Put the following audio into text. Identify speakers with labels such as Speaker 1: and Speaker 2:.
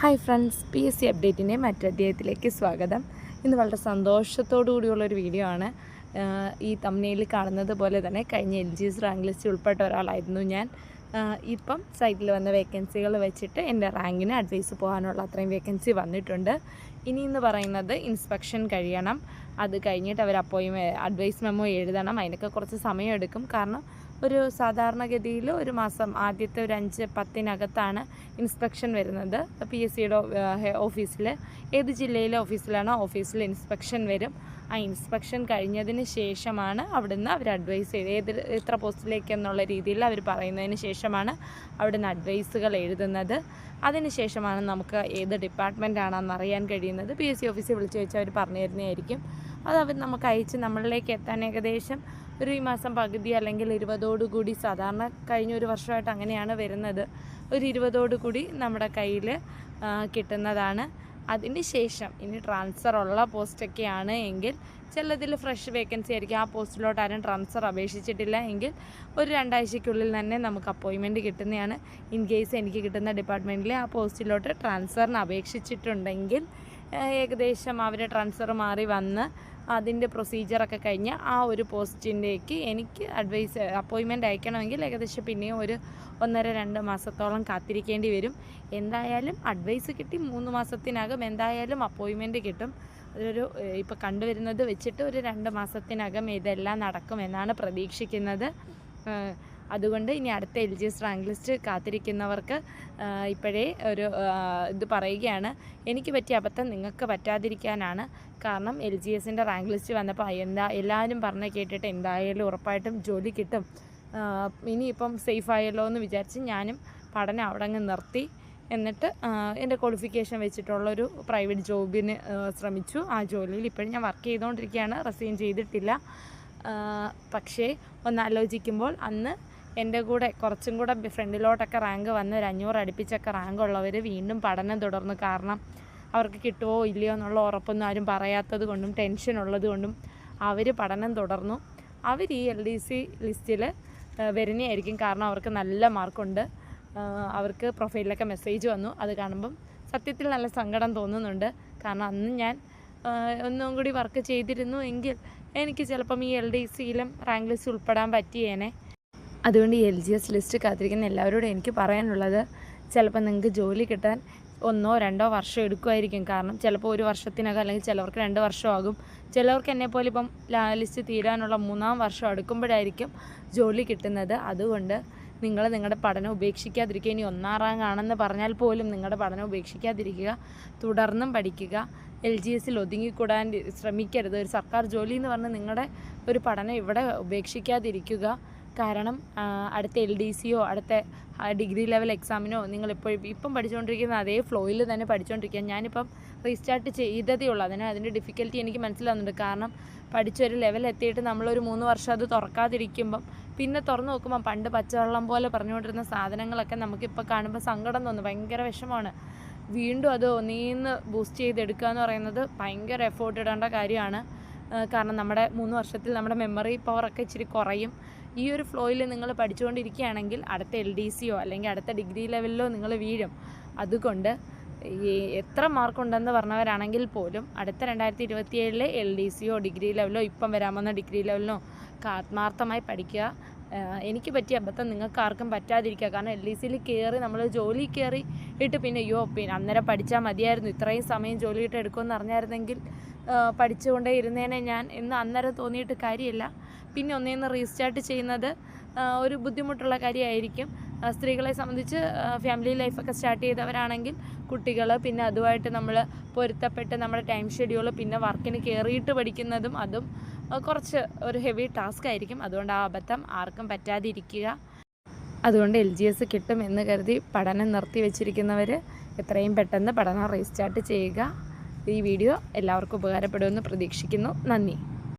Speaker 1: Hi friends P S C അപ്ഡേറ്റിന്റെ മറ്റധ്യായത്തിലേക്ക് സ്വാഗതം. ഇന്ന് വളരെ സന്തോഷത്തോടു കൂടിയുള്ളൊരു വീഡിയോ ആണ് ഈ തമ്മിൽ കാണുന്നത് പോലെ തന്നെ കഴിഞ്ഞ എൽ ജി എസ് റാങ്ക് ലിസ്റ്റിൽ ഉൾപ്പെട്ട ഒരാളായിരുന്നു ഞാൻ. ഇപ്പം സൈറ്റിൽ വന്ന വേക്കൻസികൾ വെച്ചിട്ട് എന്റെ റാങ്കിന് അഡ്വൈസ് പോകാനുള്ള അത്രയും വേക്കൻസി വന്നിട്ടുണ്ട്. ഇനി എന്ന് പറയുന്നത് ഇൻസ്പെക്ഷൻ കഴിയണം. അത് കഴിഞ്ഞിട്ട് അവർ അപ്പോയിൻമെ അഡ്വൈസ് മെമ്മോ എഴുതണം. അതിനൊക്കെ കുറച്ച് സമയം എടുക്കും. കാരണം ഒരു സാധാരണഗതിയിൽ ഒരു മാസം ആദ്യത്തെ ഒരു അഞ്ച് പത്തിനകത്താണ് ഇൻസ്പെക്ഷൻ വരുന്നത്. പി എസ് സിയുടെ ഓഫീസിൽ ഏത് ജില്ലയിലെ ഓഫീസിലാണോ ഓഫീസിൽ ഇൻസ്പെക്ഷൻ വരും. ആ ഇൻസ്പെക്ഷൻ കഴിഞ്ഞതിന് ശേഷമാണ് അവിടുന്ന് അവർ അഡ്വൈസ് ചെയ്ത് ഏത് എത്ര പോസ്റ്റിലേക്ക് എന്നുള്ള രീതിയിൽ അവർ പറയുന്നതിന് ശേഷമാണ് അവിടുന്ന് അഡ്വൈസുകൾ എഴുതുന്നത്. അതിന് ശേഷമാണ് നമുക്ക് ഏത് ഡിപ്പാർട്ട്മെന്റാണെന്ന് അറിയാൻ കഴിയുന്നത്. പി എസ് സി ഓഫീസിൽ വിളിച്ചു ചോദിച്ചാൽ അവർ പറഞ്ഞു തരുന്നതായിരിക്കും. അത് അവർ നമുക്ക് അയച്ച് നമ്മളിലേക്ക് എത്താൻ ഏകദേശം ഒരു ഈ മാസം പകുതി അല്ലെങ്കിൽ ഇരുപതോടുകൂടി സാധാരണ കഴിഞ്ഞ ഒരു വർഷമായിട്ട് അങ്ങനെയാണ് വരുന്നത്. ഒരു ഇരുപതോടുകൂടി നമ്മുടെ കയ്യിൽ കിട്ടുന്നതാണ്. അതിന് ശേഷം ഇനി ട്രാൻസ്ഫർ ഉള്ള പോസ്റ്റൊക്കെയാണ് എങ്കിൽ ചിലതിൽ ഫ്രഷ് വേക്കൻസി ആയിരിക്കും. ആ പോസ്റ്റിലോട്ട് ആരും ട്രാൻസ്ഫർ അപേക്ഷിച്ചിട്ടില്ല എങ്കിൽ ഒരു രണ്ടാഴ്ചയ്ക്കുള്ളിൽ തന്നെ നമുക്ക് അപ്പോയിൻമെന്റ് കിട്ടുന്നതാണ്. ഇൻ കേസ് എനിക്ക് കിട്ടുന്ന ഡിപ്പാർട്ട്മെന്റിൽ ആ പോസ്റ്റിലോട്ട് ട്രാൻസ്ഫറിന് അപേക്ഷിച്ചിട്ടുണ്ടെങ്കിൽ ഏകദേശം അവരെ ട്രാൻസ്ഫർ മാറി വന്ന് അതിന്റെ പ്രൊസീജിയറൊക്കെ കഴിഞ്ഞ് ആ ഒരു പോസ്റ്റിന്റേക്ക് എനിക്ക് അഡ്വൈസ് അപ്പോയിൻമെന്റ് അയക്കണമെങ്കിൽ ഏകദേശം പിന്നെയും ഒരു ഒന്നര രണ്ട് മാസത്തോളം കാത്തിരിക്കേണ്ടി വരും. എന്തായാലും അഡ്വൈസ് കിട്ടി മൂന്ന് മാസത്തിനകം. എന്തായാലും അപ്പോയിൻമെന്റ് കിട്ടും. ഒരു ഇപ്പോൾ കണ്ടുവരുന്നത് വെച്ചിട്ട് ഒരു രണ്ട് മാസത്തിനകം ഇതെല്ലാം നടക്കുമെന്നാണ് പ്രതീക്ഷിക്കുന്നത്. അതുകൊണ്ട് ഇനി അടുത്ത L G S rank list കാത്തിരിക്കുന്നവർക്ക് ഇപ്പോഴേ ഒരു ഇത് പറയുകയാണ്. എനിക്ക് പറ്റിയ അബദ്ധം നിങ്ങൾക്ക് പറ്റാതിരിക്കാനാണ്. കാരണം എൽ ജി എസിന്റെ റാങ്ക് ലിസ്റ്റ് വന്നപ്പോൾ എന്താ എല്ലാവരും പറഞ്ഞ് കേട്ടിട്ട് എന്തായാലും ഉറപ്പായിട്ടും ജോലി കിട്ടും. ഇനിയിപ്പം സേഫ് ആയല്ലോ എന്ന് വിചാരിച്ച് ഞാനും പഠനം അവിടെ അങ്ങ് നിർത്തി. എന്നിട്ട് എന്റെ ക്വാളിഫിക്കേഷൻ വെച്ചിട്ടുള്ളൊരു പ്രൈവറ്റ് ജോബിന് ശ്രമിച്ചു. ആ ജോലിയിൽ ഇപ്പോഴും ഞാൻ വർക്ക് ചെയ്തുകൊണ്ടിരിക്കുകയാണ് റെസൈൻ ചെയ്തിട്ടില്ല. പക്ഷേ ഒന്ന് ആലോചിക്കുമ്പോൾ അന്ന് എന്റെ കൂടെ കുറച്ചും കൂടെ ഫ്രണ്ടിലോട്ടൊക്കെ റാങ്ക് വന്ന് ഒരു അഞ്ഞൂറ് അടുപ്പിച്ചൊക്കെ റാങ്ക് ഉള്ളവർ വീണ്ടും പഠനം തുടർന്നു. കാരണം അവർക്ക് കിട്ടുമോ ഇല്ലയോ എന്നുള്ള ഉറപ്പൊന്നും ആരും പറയാത്തത് കൊണ്ടും ടെൻഷൻ ഉള്ളത് കൊണ്ടും അവർ പഠനം തുടർന്നു. അവർ ഈ എൽ ഡി സി ലിസ്റ്റിൽ വരുന്നതായിരിക്കും. കാരണം അവർക്ക് നല്ല മാർക്കുണ്ട്. അവർക്ക് പ്രൊഫൈലിലൊക്കെ മെസ്സേജ് വന്നു. അത് കാണുമ്പം സത്യത്തിൽ നല്ല സങ്കടം തോന്നുന്നുണ്ട്. കാരണം അന്ന് ഞാൻ ഒന്നും കൂടി വർക്ക് ചെയ്തിരുന്നു എങ്കിൽ എനിക്ക് ചിലപ്പം ഈ എൽ ഡി സിയിലും റാങ്ക് ലിസ്റ്റ് ഉൾപ്പെടാൻ പറ്റിയേനെ. അതുകൊണ്ട് എൽ ജി എസ് ലിസ്റ്റ് കാത്തിരിക്കുന്ന എല്ലാവരോടും എനിക്ക് പറയാനുള്ളത് ചിലപ്പോൾ നിങ്ങൾക്ക് ജോലി കിട്ടാൻ ഒന്നോ രണ്ടോ വർഷം എടുക്കുമായിരിക്കും. കാരണം ചിലപ്പോൾ ഒരു വർഷത്തിനകം അല്ലെങ്കിൽ ചിലവർക്ക് രണ്ട് വർഷമാകും ചിലവർക്ക് എന്നെപ്പോലെ ഇപ്പം ലിസ്റ്റ് തീരാനുള്ള മൂന്നാം വർഷം അടുക്കുമ്പോഴായിരിക്കും ജോലി കിട്ടുന്നത്. അതുകൊണ്ട് നിങ്ങൾ നിങ്ങളുടെ പഠനം ഉപേക്ഷിക്കാതിരിക്കുക. ഇനി ഒന്നാം റാങ്ക് ആണെന്ന് പറഞ്ഞാൽ പോലും നിങ്ങളുടെ പഠനം ഉപേക്ഷിക്കാതിരിക്കുക. തുടർന്നും പഠിക്കുക. എൽ ജി എസിൽ ഒതുങ്ങിക്കൂടാൻ ശ്രമിക്കരുത്. ഒരു സർക്കാർ ജോലി എന്ന് പറഞ്ഞ് നിങ്ങളുടെ ഒരു പഠനം ഇവിടെ ഉപേക്ഷിക്കാതിരിക്കുക. കാരണം അടുത്ത എൽ ഡി സിയോ അടുത്ത ഡിഗ്രി ലെവൽ എക്സാമിനോ നിങ്ങൾ ഇപ്പോൾ ഇപ്പം പഠിച്ചുകൊണ്ടിരിക്കുന്ന അതേ ഫ്ലോയിൽ തന്നെ പഠിച്ചുകൊണ്ടിരിക്കുക. ഞാനിപ്പം റീസ്റ്റാർട്ട് ചെയ്തതേ ഉള്ളൂ. അതിന് അതിന്റെ ഡിഫിക്കൽറ്റി എനിക്ക് മനസ്സിലാവുന്നുണ്ട്. കാരണം പഠിച്ചൊരു ലെവൽ എത്തിയിട്ട് നമ്മളൊരു മൂന്ന് വർഷം അത് തുറക്കാതിരിക്കുമ്പം പിന്നെ തുറന്നു നോക്കുമ്പോൾ പണ്ട് പച്ചവെള്ളം പോലെ പറഞ്ഞുകൊണ്ടിരുന്ന സാധനങ്ങളൊക്കെ നമുക്കിപ്പോൾ കാണുമ്പോൾ സങ്കടം തോന്നും. ഭയങ്കര വിഷമമാണ്. വീണ്ടും അത് ഒന്നീന്ന് ബൂസ്റ്റ് ചെയ്തെടുക്കുക എന്ന് പറയുന്നത് ഭയങ്കര എഫേർട്ട് ഇടേണ്ട കാര്യമാണ്. കാരണം നമ്മുടെ മൂന്ന് വർഷത്തിൽ നമ്മുടെ മെമ്മറി പവറൊക്കെ ഇച്ചിരി കുറയും. ഈ ഒരു ഫ്ലോയിൽ നിങ്ങൾ പഠിച്ചുകൊണ്ടിരിക്കുകയാണെങ്കിൽ അടുത്ത എൽ ഡി സിയോ അല്ലെങ്കിൽ അടുത്ത ഡിഗ്രി ലെവലിലോ നിങ്ങൾ വീഴും. അതുകൊണ്ട് ഈ എത്ര മാർക്കുണ്ടെന്ന് പറഞ്ഞവരാണെങ്കിൽ പോലും അടുത്ത രണ്ടായിരത്തി ഇരുപത്തി ഏഴിലെ എൽ ഡി സിയോ ഡിഗ്രി ലെവലോ ഇപ്പം വരാമെന്ന ഡിഗ്രി ലെവലിനോ ആത്മാർത്ഥമായി പഠിക്കുക. എനിക്ക് പറ്റിയ അബദ്ധം നിങ്ങൾക്ക് ആർക്കും പറ്റാതിരിക്കുക. കാരണം എൽ ഡി സിയിൽ കയറി നമ്മൾ ജോലി കയറി ഇട്ട് പിന്നെ അയ്യോ പിന്നെ അന്നേരം പഠിച്ചാൽ മതിയായിരുന്നു. ഇത്രയും സമയം ജോലി ഇട്ട് എടുക്കുമെന്ന് അറിഞ്ഞായിരുന്നെങ്കിൽ പഠിച്ചുകൊണ്ടേ ഇരുന്നേനെ ഞാൻ. എന്ന് അന്നേരം തോന്നിയിട്ട് കാര്യമില്ല. പിന്നെ ഒന്നേന്ന് റീസ്റ്റാർട്ട് ചെയ്യുന്നത് ഒരു ബുദ്ധിമുട്ടുള്ള കാര്യമായിരിക്കും. സ്ത്രീകളെ സംബന്ധിച്ച് ഫാമിലി ലൈഫൊക്കെ സ്റ്റാർട്ട് ചെയ്തവരാണെങ്കിൽ കുട്ടികൾ പിന്നെ അതുമായിട്ട് നമ്മൾ പൊരുത്തപ്പെട്ട് നമ്മുടെ ടൈം ഷെഡ്യൂൾ പിന്നെ വർക്കിന് കയറിയിട്ട് പഠിക്കുന്നതും അതും കുറച്ച് ഒരു ഹെവി ടാസ്ക് ആയിരിക്കും. അതുകൊണ്ട് ആ അബദ്ധം ആർക്കും പറ്റാതിരിക്കുക. അതുകൊണ്ട് എൽ ജി എസ് കിട്ടും എന്ന് കരുതി പഠനം നിർത്തി വെച്ചിരിക്കുന്നവർ എത്രയും പെട്ടെന്ന് പഠനം റീസ്റ്റാർട്ട് ചെയ്യുക. ഈ വീഡിയോ എല്ലാവർക്കും ഉപകാരപ്പെടുമെന്ന് പ്രതീക്ഷിക്കുന്നു. നന്ദി.